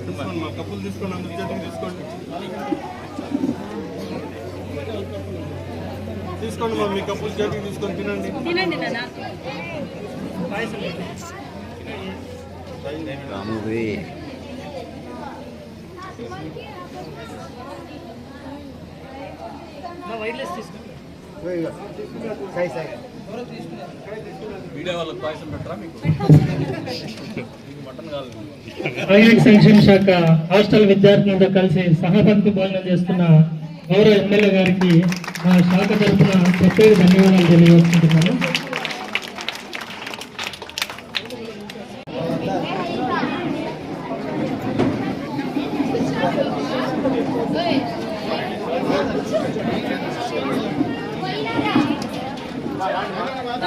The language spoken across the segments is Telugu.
తీసుకోండి మా కప్పులు తీసుకోండి అందరి చేతికి తీసుకోండి తీసుకోండి మా మీ కప్పులు చేతికి తీసుకొని తినండి రాముది వైర్లెస్ తీసుకో. వీడియో వాళ్ళకి పాయసం పెట్టరా మీకు ప్రైవేట్ సంక్షేమ శాఖ హాస్టల్ విద్యార్థులతో కలిసి సహపంక్తి భోజనం చేస్తున్న గౌరవ ఎమ్మెల్యే గారికి మా శాఖ తరఫున ప్రత్యేక ధన్యవాదాలు తెలియజేసుకుంటున్నాను.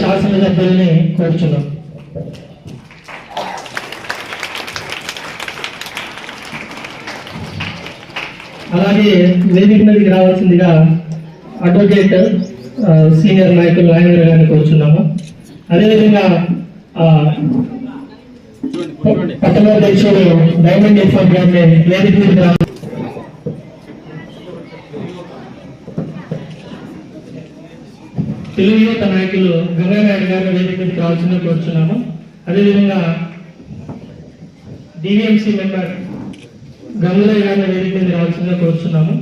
శాసనసభ్యుల్ని కోరుచున్నాం. అలాగే వేదిక మీదకి రావాల్సిందిగా అడ్వకేట్ సీనియర్ నాయకులు ఆయన గారిని కోరుచున్నాము. అదేవిధంగా ఆ, పట్టణాధ్యక్షుడు డైమండ్ ఎఫ్ఆర్ గారిని వేదిక మీదకి రావాలి తెలుగు యువత నాయకులు గంగానాయుడు గారు వేదికకు రావాల్సిన రావాల్సిందిగా కోరుచున్నాము అదేవిధంగా డివిఎంసి మెంబర్ గంగులయ్య గారిని వేదిక మీద రావాల్సిందిగా కోరుచున్నాము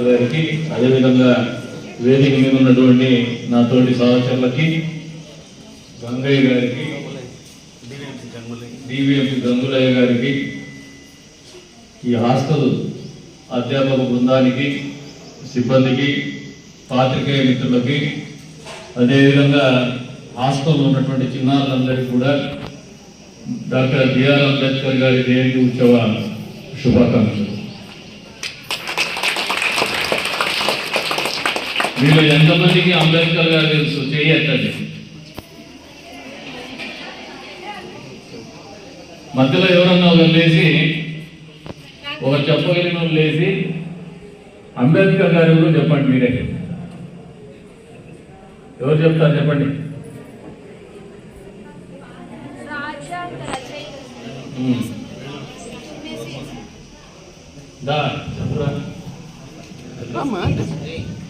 గారికి అదేవిధంగా వేదిక మీద ఉన్నటువంటి నా తోటి సహచరులకి గంగయ్య గారికి డివిఎంపి గంగులయ్య గారికి ఈ హాస్టల్ అధ్యాపక బృందానికి సిబ్బందికి పాత్రికేయ మిత్రులకి అదేవిధంగా హాస్టల్లో ఉన్నటువంటి చిన్నారులందరికీ కూడా డాక్టర్ బిఆర్ అంబేద్కర్ గారి జయంతి ఉత్సవ శుభాకాంక్షలు. వీళ్ళు ఎంతమందికి అంబేద్కర్ గారు తెలుసు? చేయట్టండి మధ్యలో ఎవరన్నా ఒకరు లేచి ఒక చెప్పగలిగిన వాళ్ళు లేచి అంబేద్కర్ గారు ఎవరు చెప్పండి మీరే. ఎవరు చెప్తారు చెప్పండి?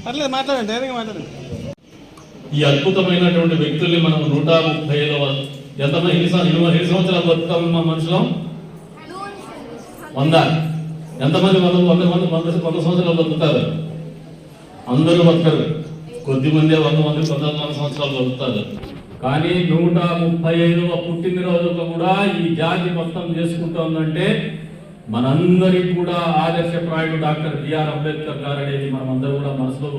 పర్లేదు మాట్లాడండి ధైర్యంగా మాట్లాడండి. ఈ అద్భుతమైనటువంటి వ్యక్తుల్ని మనం నూట ముప్పై ఐదవ ఎంతమంది ఎన్ని సంవత్సరాలు బతుకుతాం మా మనుషులం? వంద. ఎంతమంది వంద వంద మంది వంద వంద సంవత్సరాలు బతుకుతారు అందరూ బతకరు కొద్ది మంది వంద మంది వంద వంద సంవత్సరాలు బతుకుతారు కానీ నూట ముప్పై ఐదవ పుట్టినరోజుకు కూడా ఈ జాతి మొత్తం చేసుకుంటోందంటే మనందరికి కూడా ఆదర్శప్రాయుడు డాక్టర్ బిఆర్ అంబేద్కర్ గారు అనేది మనం అందరూ కూడా మనసులో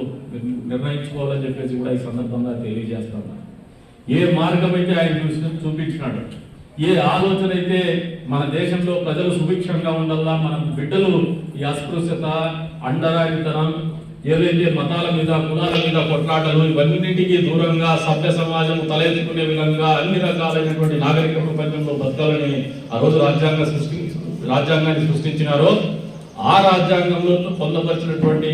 నిర్ణయించుకోవాలని చెప్పేసి కూడా ఈ సందర్భంగా తెలియజేస్తున్నాను ఏ మార్గం అయితే ఆయన చూసి చూపించినాడు ఏ ఆలోచన అయితే మన దేశంలో ప్రజలు సుభిక్షంగా ఉండాలా మన బిడ్డలు ఈ అస్పృశ్యత అండరాయితనం ఏదైతే మతాల మీద కులాల మీద కొట్లాటలు ఇవన్నింటికి దూరంగా సభ్య సమాజం తలెత్తుకునే విధంగా అన్ని రకాలైనటువంటి నాగరిక ప్రపంచంలో బతకాలని ఆ రోజు రాజ్యాంగ సృష్టి రాజ్యాంగాన్ని సృష్టించినారో ఆ రాజ్యాంగంలో పొందపరిచినటువంటి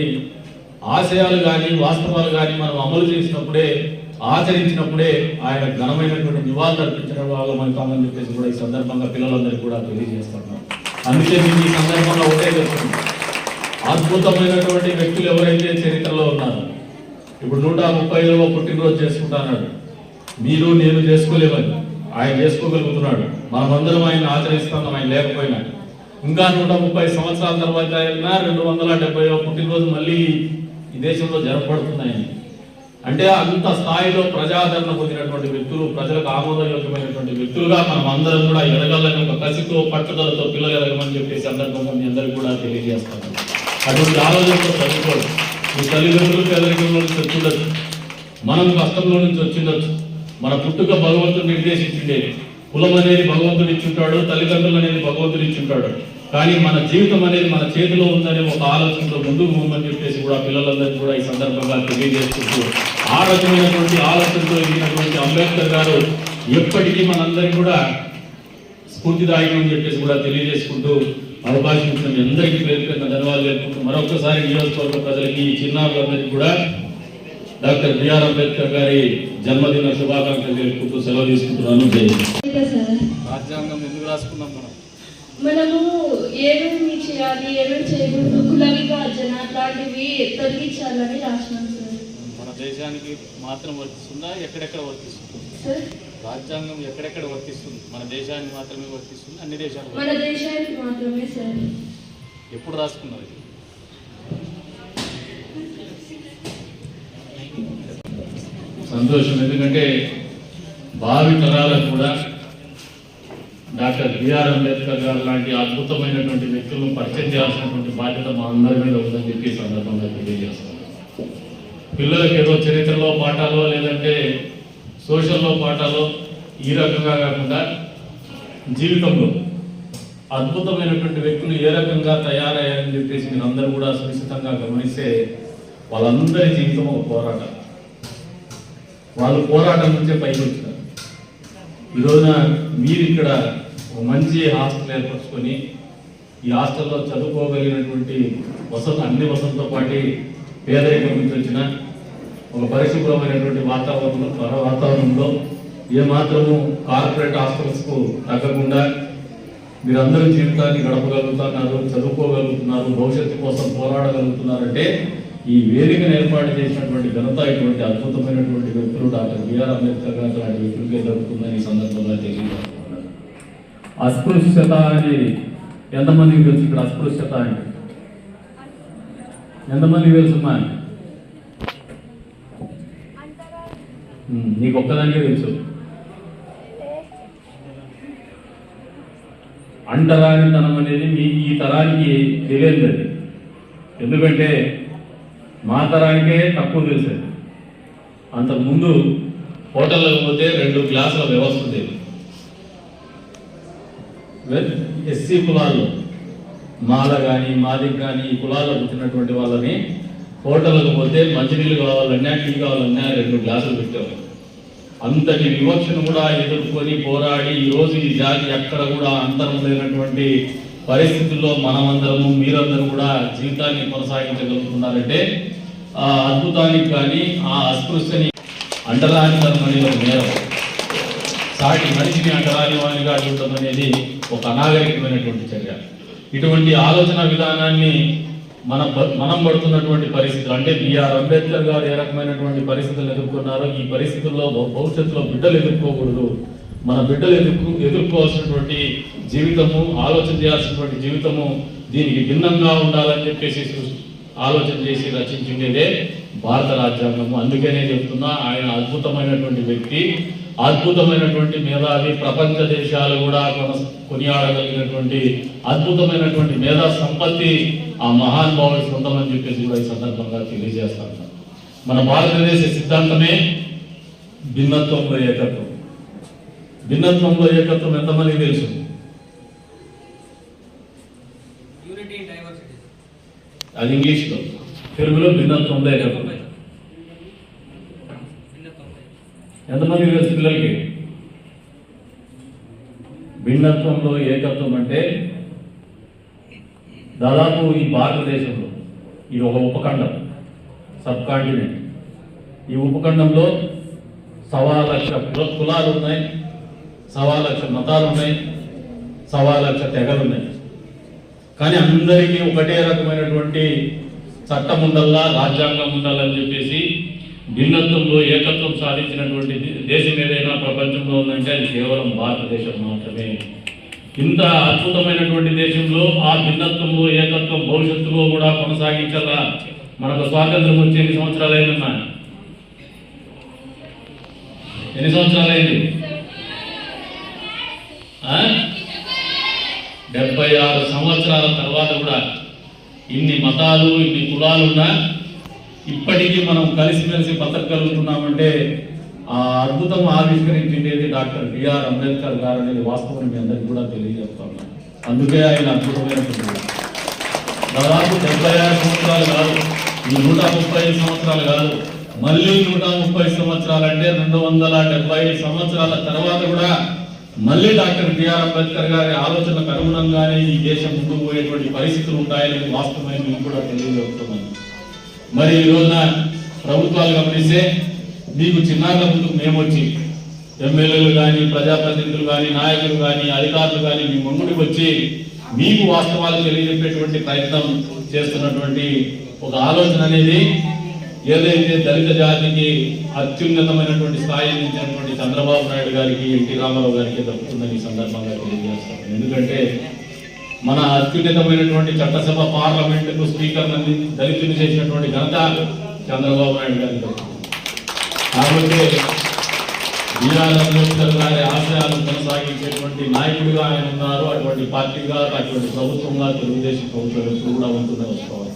ఆశయాలు కానీ వాస్తవాలు కానీ మనం అమలు చేసినప్పుడే ఆచరించినప్పుడే ఆయన ఘనమైనటువంటి నివాళులు అర్పించడం వాళ్ళ మనకామని చెప్పేసి కూడా ఈ సందర్భంగా పిల్లలందరికీ కూడా తెలియజేస్తున్నాం. అందుకే నేను ఈ సందర్భంగా ఒకటే చెప్తున్నాను అద్భుతమైనటువంటి వ్యక్తులు ఎవరైతే చరిత్రలో ఉన్నారు ఇప్పుడు నూట ముప్పై పుట్టినరోజు చేసుకుంటున్నాడు. మీరు నేను చేసుకోలేమని ఆయన చేసుకోగలుగుతున్నాడు. మనమందరం ఆయన ఆచరిస్తున్నాం ఆయన లేకపోయినా. ఇంకా నూట ముప్పై సంవత్సరాల తర్వాత అయినా రెండు వందల డెబ్బై పుట్టినరోజు మళ్ళీ ఈ దేశంలో జరపడుతున్నాయి అంటే అంత స్థాయిలో ప్రజాదరణ పొందినటువంటి వ్యక్తులు ప్రజలకు ఆమోదయోగ్యమైనటువంటి వ్యక్తులుగా మనం అందరం కూడా ఎదగాలని ఒక కసితో పట్టుదలతో పిల్లలు ఎదగమని చెప్పేసి అందరికీ అందరికీ కూడా తెలియజేస్తాను అటువంటి ఆలోచనతో చదువుకోండి. మీ తల్లిదండ్రులు పేదరికంలో నుంచి వచ్చిండొచ్చు మనం కష్టంలో నుంచి వచ్చిండొచ్చు మన పుట్టుక భగవంతుడు నిర్దేశించిండేది కులం అనేది భగవంతుడు ఇచ్చుంటాడు తల్లిదండ్రులు అనేది భగవంతుడు ఇచ్చుంటాడు. కానీ మన జీవితం అనేది మన చేతిలో ఉందనే ఒక ఆలోచనతో ముందుకు పోమని చెప్పేసి కూడా పిల్లలందరికీ కూడా ఈ సందర్భంగా తెలియజేసుకుంటూ ఆ రకమైనటువంటి ఆలోచనతో ఎదిగినటువంటి అంబేద్కర్ గారు ఎప్పటికీ మనందరికీ కూడా స్ఫూర్తిదాయకం అని చెప్పేసి కూడా తెలియజేసుకుంటూ అవకాశం ఇచ్చిన అందరికీ పేరు పేరున ధన్యవాదాలు తెలుపుకుంటూ మరొకసారి నియోజకవర్గ ప్రజలకి ఈ చిన్నారులందరికీ కూడా డాక్టర్ బిఆర్ అంబేద్కర్ గారి జన్మదిన శుభాకాంక్షలు తెలుపుకుంటూ సెలవు తీసుకుంటున్నాను. జై హింద్. ఇంకా సార్ రాజ్యాంగం ఎందుకు రాసుకున్నాం మనం? మనము ఏమేమి చేయాలి ఏమేమి చేయకూడదు కుల విభజన అట్లాంటివి తొలగించాలని రాసినాం సార్. మన దేశానికి మాత్రం వర్తిస్తుందా? ఎక్కడెక్కడ వర్తిస్తుంది? సార్ రాజ్యాంగం ఎక్కడెక్కడ వర్తిస్తుంది? మన దేశానికి మాత్రమే వర్తిస్తుంది అన్ని దేశాలు మన దేశానికి మాత్రమే సార్. ఎప్పుడు రాసుకున్నది సంతోషం ఎందుకంటే భావి తరాలకు కూడా డాక్టర్ బిఆర్ అంబేద్కర్ గారు లాంటి అద్భుతమైనటువంటి వ్యక్తులను పరిచయం చేయాల్సినటువంటి బాధ్యత మా అందరి మీద ఉందని చెప్పి ఈ సందర్భంగా తెలియజేస్తున్నాను. పిల్లలకి ఏదో చరిత్రలో పాఠాలో లేదంటే సోషల్లో పాఠాలో ఈ రకంగా కాకుండా జీవితంలో అద్భుతమైనటువంటి వ్యక్తులు ఏ రకంగా తయారయ్యారని చెప్పేసి మీరు అందరూ కూడా సునిశ్చితంగా గమనిస్తే వాళ్ళందరి జీవితం ఒక పోరాటం. వాళ్ళు పోరాటం నుంచే పైకి వచ్చినారు. ఈరోజున మీరు ఇక్కడ ఒక మంచి హాస్టల్ ఏర్పరచుకొని ఈ హాస్టల్లో చదువుకోగలిగినటువంటి వసతి అన్ని వసతులతో పాటు పేదరికం నుంచి వచ్చిన ఒక పరిశుభ్రమైనటువంటి వాతావరణంలో వాతావరణంలో ఏమాత్రము కార్పొరేట్ హాస్టల్స్కు తగ్గకుండా మీరందరూ జీవితాన్ని గడపగలుగుతున్నారు చదువుకోగలుగుతున్నారు భవిష్యత్తు కోసం పోరాడగలుగుతున్నారంటే ఈ వేదికను ఏర్పాటు చేసినటువంటి ఘనత ఇటువంటి అద్భుతమైనటువంటి వ్యక్తులు డాక్టర్ బిఆర్ అంబేద్కర్ గారు లాంటి వ్యక్తులకే దొరుకుతుందని ఈ సందర్భంగా తెలియజేస్తున్నాను. అస్పృశ్యత అనేది ఎంతమందికి తెలుసు ఇక్కడ అస్పృశ్యత అంటే? ఎంతమందికి తెలుసుమా నీకు ఒక్కదానికే తెలుసు. అంటరానితనం అనేది మీ ఈ తరానికి తెలియదు అది. ఎందుకంటే మా తరానికే తక్కువ తెలిసేది అంతకుముందు హోటల్లోకి పోతే రెండు గ్లాసుల వ్యవస్థ ఉండేది. ఎస్సీ కులాల్లో మాల కానీ మాదిక్ కానీ ఈ కులాల్లో పుట్టినటువంటి వాళ్ళని హోటల్కి పోతే మంచినీళ్ళు కావాలన్నా టీ కావాలన్నా రెండు గ్లాసులు పెట్టేవాళ్ళు. అంతటి వివక్షను కూడా ఎదుర్కొని పోరాడి ఈరోజు రోజు ఈ జాతి ఎక్కడ కూడా అంతరం లేనటువంటి పరిస్థితుల్లో మనమందరము మీరందరూ కూడా జీవితాన్ని కొనసాగించగలుగుతున్నారంటే ఆ అద్భుతానికి కానీ ఆ అస్పృశ్యని అంటరానితనం అనేది ఒక నేరం. సాటి మనిషిని అంటరాని వానిగా చూడటం అనేది ఒక అనాగరికమైనటువంటి చర్య. ఇటువంటి ఆలోచన విధానాన్ని మన మనం పడుతున్నటువంటి పరిస్థితులు అంటే బిఆర్ అంబేద్కర్ గారు ఏ రకమైనటువంటి పరిస్థితులు ఎదుర్కొన్నారో ఈ పరిస్థితుల్లో భవిష్యత్తులో బిడ్డలు ఎదుర్కోకూడదు. మన బిడ్డలు ఎదుర్కొ ఎదుర్కోవాల్సినటువంటి జీవితము ఆలోచన చేయాల్సినటువంటి జీవితము దీనికి భిన్నంగా ఉండాలని చెప్పేసి ఆలోచన చేసి రచించిండేదే భారత రాజ్యాంగము. అందుకనే చెప్తున్నా ఆయన అద్భుతమైనటువంటి వ్యక్తి. అద్భుతమైనటువంటి మేధావి ప్రపంచ దేశాలు కూడా కొన కొనియాడగలిగినటువంటి అద్భుతమైనటువంటి మేధా సంపత్తి ఆ మహానుభావుడి సొంతమని చెప్పేసి కూడా ఈ సందర్భంగా తెలియజేస్తాను. మన భారతదేశ సిద్ధాంతమే భిన్నత్వంలో ఏకత్వం. భిన్నత్వంలో ఏకత్వం ఎంతమందికి తెలుసు? అది ఇంగ్లీష్లో. తెలుగులో భిన్నత్వంలో ఏకత్వం. ఎంతమంది తెలుసు పిల్లలకి? భిన్నత్వంలో ఏకత్వం అంటే దాదాపు ఈ భారతదేశంలో ఇది ఒక ఉపఖండం సబ్ కాంటినెంట్ ఈ ఉపఖండంలో సవా లక్ష కులాలు ఉన్నాయి సవా లక్ష మతాలు ఉన్నాయి సవా లక్ష తెగలు ఉన్నాయి. కానీ అందరికీ ఒకటే రకమైనటువంటి చట్టం ఉండాలా రాజ్యాంగం ఉండాలని చెప్పేసి భిన్నత్వంలో ఏకత్వం సాధించినటువంటి దేశం ఏదైనా ప్రపంచంలో ఉందంటే అది కేవలం భారతదేశం మాత్రమే. ఇంత అద్భుతమైనటువంటి దేశంలో ఆ భిన్నత్వంలో ఏకత్వం భవిష్యత్తులో కూడా కొనసాగించాలా? మనకు స్వాతంత్రం వచ్చి ఎన్ని సంవత్సరాలు అయిందన్నా ఎన్ని సంవత్సరాలు అయింది డెబ్బై ఆరు సంవత్సరాల తర్వాత కూడా ఇన్ని మతాలు ఇన్ని కులాలు ఉన్నా ఇప్పటికీ మనం కలిసిమెలిసి బతకగలుగుతున్నామంటే ఆ అద్భుతం ఆవిష్కరించిండేది డాక్టర్ బిఆర్ అంబేద్కర్ గారు అనేది వాస్తవం మీ అందరికీ కూడా తెలియజేస్తున్నాను అందుకే ఆయన అద్భుతమైనటువంటి దాదాపు డెబ్బై ఆరు సంవత్సరాలు కాదు ఈ నూట ముప్పై సంవత్సరాలు కాదు మళ్ళీ నూట ముప్పై సంవత్సరాలు అంటే రెండు వందల డెబ్బై సంవత్సరాల తర్వాత కూడా మళ్ళీ డాక్టర్ బిఆర్ అంబేద్కర్ గారి ఆలోచనకు అనుగుణంగానే ఈ దేశం ముందుకు పోయేటువంటి పరిస్థితులు ఉంటాయని వాస్తవమైన మీకు కూడా తెలియజేస్తున్నాను మరి ఈ రోజున ప్రభుత్వాలు గమనిస్తే మీకు చిన్నారుల ముందు మేము వచ్చి ఎమ్మెల్యేలు కానీ ప్రజాప్రతినిధులు కానీ నాయకులు కానీ అధికారులు కానీ మీ ముందుకు వచ్చి మీకు వాస్తవాలు తెలియజెప్పేటువంటి ప్రయత్నం చేస్తున్నటువంటి ఒక ఆలోచన అనేది ఏదైతే దళిత జాతికి అత్యున్నతమైనటువంటి స్థాయి అందించినటువంటి చంద్రబాబు నాయుడు గారికి ఎన్టీ రామారావు గారికి దక్కుతుందని ఈ సందర్భంగా తెలియజేస్తాను ఎందుకంటే మన అత్యున్నతమైనటువంటి చట్టసభ పార్లమెంటుకు స్పీకర్ నంది దళితులు చేసినటువంటి ఘనత చంద్రబాబు నాయుడు గారికి కాబట్టి బీఆర్ అంబేద్కర్ గారి ఆశయాలను కొనసాగించేటువంటి నాయకుడిగా ఆయన ఉన్నారు. అటువంటి పార్టీగా అటువంటి ప్రభుత్వంగా తెలుగుదేశం ప్రభుత్వం ఎప్పుడు కూడా ఉంటుందని వసుకోవాలి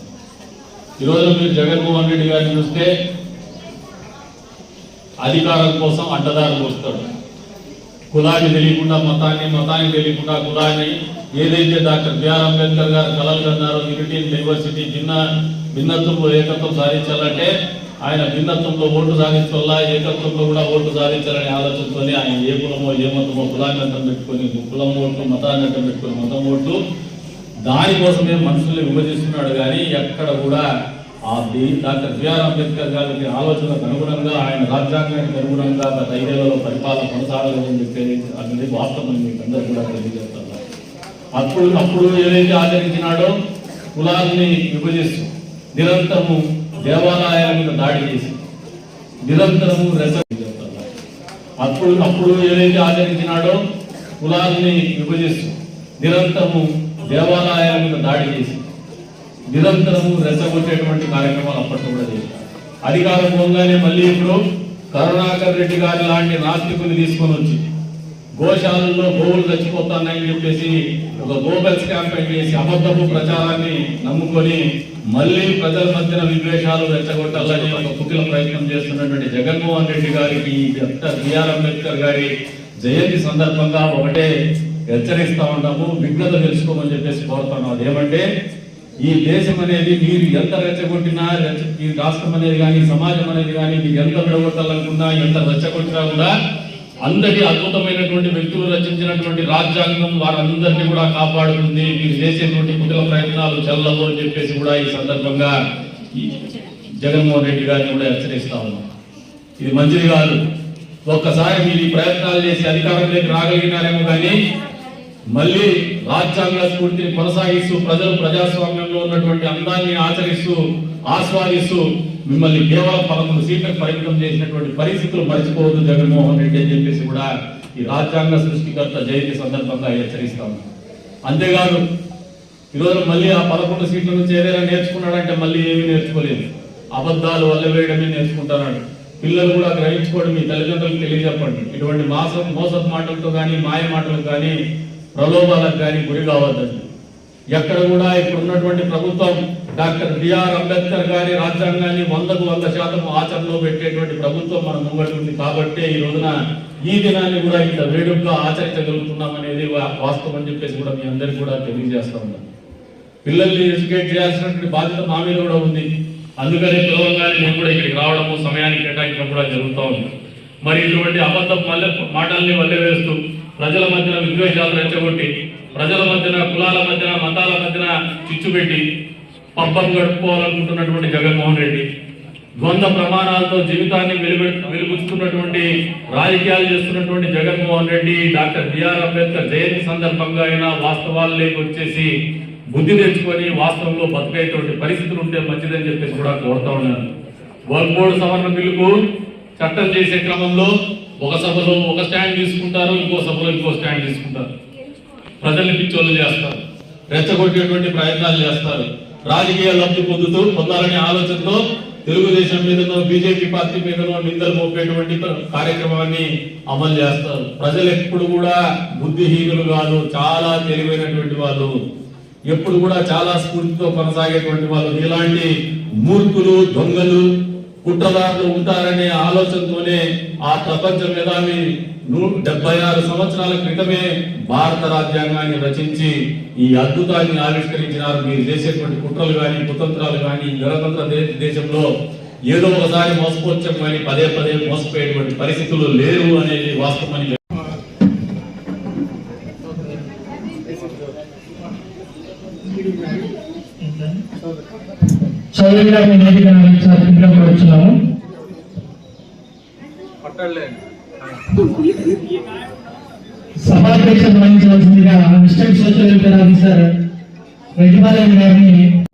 ఈరోజు మీరు జగన్మోహన్ రెడ్డి గారిని చూస్తే అధికారం కోసం అడ్డదారులు వస్తాడు కులాన్ని తెలియకుండా మతాన్ని మతాన్ని తెలియకుండా కులాన్ని ఏదైతే డాక్టర్ బిఆర్ అంబేద్కర్ గారు కలలు కన్నారో యూనిటీ డైవర్సిటీ భిన్న భిన్నత్వంలో ఏకత్వం సాధించాలంటే ఆయన భిన్నత్వంలో ఓటు సాధించాలా ఏకత్వంలో కూడా ఓటు సాధించాలనే ఆలోచనతోనే ఆయన ఏ కులమో ఏ మతమో కులాన్ని అడ్డం పెట్టుకొని కులం ఓట్లు మతాన్ని అడ్డం పెట్టుకొని మతం ఓట్లు దానికోసమే మనుషుల్ని విభజిస్తున్నాడు కానీ ఎక్కడ కూడా డాక్టర్ బిఆర్ అంబేద్కర్ గారి ఆలోచనకు అనుగుణంగా ఆయన రాజ్యాంగానికి అనుగుణంగా గత ఐదేళ్ళలో పరిపాలన కొనసాగలేదని చెప్పేది అనేది వాస్తవం మీకు అందరూ కూడా తెలియజేస్తారు. అప్పుడు అప్పుడు ఏదైతే ఆచరించినాడో కులాల్ని విభజిస్తూ నిరంతరము దేవాలయాల మీద దాడి చేసి నిరంతరము రెచ్చ అప్పుడు అప్పుడు ఏదైతే ఆచరించినాడో కులాల్ని విభజిస్తూ నిరంతరము దేవాలయాల మీద దాడి చేసి నిరంతరము రెచ్చగొట్టేటువంటి కార్యక్రమాలు అప్పట్లో కూడా చేశారు. అధికారం పొందగానే మళ్ళీ ఇప్పుడు కరుణాకర్ రెడ్డి గారి లాంటి నాస్తికుని తీసుకొని వచ్చి గోశాలల్లో గోవులు చచ్చిపోతున్నాయని చెప్పేసి ఒక గోబెల్స్ క్యాంపెయిన్ చేసి అబద్ధపు ప్రచారాన్ని నమ్ముకొని మళ్ళీ ప్రజల మధ్యన విద్వేషాలు రెచ్చగొట్టాలని ఒక కుకిల ప్రయత్నం చేస్తున్నటువంటి జగన్మోహన్ రెడ్డి గారికి డాక్టర్ బిఆర్ అంబేద్కర్ గారి జయంతి సందర్భంగా ఒకటే హెచ్చరిస్తా ఉంటాము. విఘ్నత తెలుసుకోమని చెప్పేసి కోరుతున్నాం. అదేమంటే ఈ దేశం అనేది మీరు ఎంత రెచ్చగొట్టినా రెచ్చ- ఈ రాష్ట్రం అనేది కానీ సమాజం అనేది కానీ మీకు ఎంత విడగొట్టాలనుకున్నా ఎంత రెచ్చగొట్టినా కూడా అందరి అద్భుతమైనటువంటి వ్యక్తులు రచించినటువంటి రాజ్యాంగం వారందరినీ కూడా కాపాడుతుంది. మీరు చేసేటువంటి కుటిల ప్రయత్నాలు చెల్లవు అని చెప్పేసి కూడా ఈ సందర్భంగా ఈ జగన్మోహన్ రెడ్డి గారిని కూడా హెచ్చరిస్తా ఉన్నాం. ఇది మంచిది కాదు. ఒక్కసారి మీరు ఈ ప్రయత్నాలు చేసి అధికారంలోకి రాగలిగినారేమో కానీ మళ్ళీ రాజ్యాంగ స్ఫూర్తిని కొనసాగిస్తూ ప్రజలు ప్రజాస్వామ్యంలో ఉన్నటువంటి అందాన్ని ఆచరిస్తూ ఆస్వాదిస్తూ మిమ్మల్ని కేవలం పదకొండు సీట్లకు పరిమితం చేసినటువంటి పరిస్థితులు మర్చిపోవద్దు జగన్మోహన్ రెడ్డి అని చెప్పేసి కూడా ఈ రాజ్యాంగ సృష్టికర్త జయంతి సందర్భంగా హెచ్చరిస్తాము అంతేకాదు ఈరోజు మళ్ళీ ఆ పదకొండు సీట్ల నుంచి ఏదైనా నేర్చుకున్నాడంటే మళ్ళీ ఏమీ నేర్చుకోలేదు. అబద్ధాలు వల్ల వేయడమే నేర్చుకుంటున్నాడు. పిల్లలు కూడా గ్రహించుకోవడం మీ తల్లిదండ్రులకు తెలియజెప్పండి. ఇటువంటి మాసం మోసపు మాటలతో కానీ మాయ మాటలకు కానీ ప్రలోభాలకు కానీ గురి కావద్దండి. ఎక్కడ కూడా ఇప్పుడు ఉన్నటువంటి ప్రభుత్వం డాక్టర్ బిఆర్ అంబేద్కర్ గారి రాజ్యాంగాన్ని వందకు వంద శాతం ఆచరణలో పెట్టేటువంటి ప్రభుత్వం మన ముంగటి ఉంది కాబట్టి ఈ రోజున ఈ దినాన్ని కూడా ఇంత వేడుకగా ఆచరించగలుగుతున్నాం అనేది వా- వాస్తవం అని చెప్పేసి కూడా మీ అందరికీ కూడా తెలియజేస్తా ఉన్నాను పిల్లల్ని ఎడ్యుకేట్ చేయాల్సినటువంటి బాధ్యత మా మీద కూడా ఉంది. అందుకని పిలవంగానే నేను కూడా ఇక్కడికి రావడము సమయానికి కేటాయించడం కూడా జరుగుతూ ఉంది. మరి ఇటువంటి అబద్ధ మల్లె మాటల్ని వల్లే వేస్తూ ప్రజల మధ్యన విద్వేషాలు రెచ్చగొట్టి ప్రజల మధ్యన కులాల మధ్యన మతాల మధ్యన చిచ్చు పెట్టి పబ్బం గడుపుకోవాలనుకుంటున్నటువంటి జగన్మోహన్ రెడ్డి ద్వంద్వ ప్రమాణాలతో జీవితాన్ని వెలుగు వెలుగుతున్నటువంటి రాజకీయాలు చేస్తున్నటువంటి Jaganmohan Reddy doctor B R Ambedkar Jayanti సందర్భంగా అయినా వాస్తవాల్లోకి వచ్చేసి బుద్ధి తెచ్చుకొని వాస్తవంలో బతికేటువంటి పరిస్థితులు ఉంటే మంచిదని చెప్పేసి కూడా కోరుతా ఉన్నాను. వర్క్ బోర్డు సవరణ బిల్లుకు చట్టం చేసే క్రమంలో ఒక సభలో ఒక స్టాండ్ తీసుకుంటారు ఇంకో సభలో ఇంకో స్టాండ్ తీసుకుంటారు. ప్రజల్ని పిచ్చోళ్ళు చేస్తారు రెచ్చగొట్టేటువంటి ప్రయత్నాలు చేస్తారు. రాజకీయ లబ్ధి పొందుతూ పొందాలనే ఆలోచనతో తెలుగుదేశం మీదనో బీజేపీ పార్టీ మీదనో నిందలు మోపేటువంటి కార్యక్రమాన్ని అమలు చేస్తారు. ప్రజలు ఎప్పుడు కూడా బుద్ధిహీనులు కాదు చాలా తెలివైనటువంటి వాళ్ళు. ఎప్పుడు కూడా చాలా స్ఫూర్తితో కొనసాగేటువంటి వాళ్ళు. ఇలాంటి మూర్ఖులు దొంగలు కుట్రదారులు ఉంటారనే ఆలోచనతోనే ఆ ప్రపంచ మేధావి డెబ్బై ఆరు సంవత్సరాల క్రితమే భారత రాజ్యాంగాన్ని రచించి ఈ అద్భుతాన్ని ఆవిష్కరించినారు. మీరు చేసేటువంటి కుట్రలు కానీ కుతంత్రాలు కానీ నిరతంత్ర దేశంలో ఏదో ఒకసారి మోసపోవచ్చం కానీ పదే పదే మోసపోయేటువంటి పరిస్థితులు లేవు అనేది వాస్తవమని చౌదరి గారిని వేదిక అలంకరించాల్సిందిగా కోరుచున్నాము సభాధ్యక్షత వహించవలసిందిగా assistant social welfare officer Reddipalem గారిని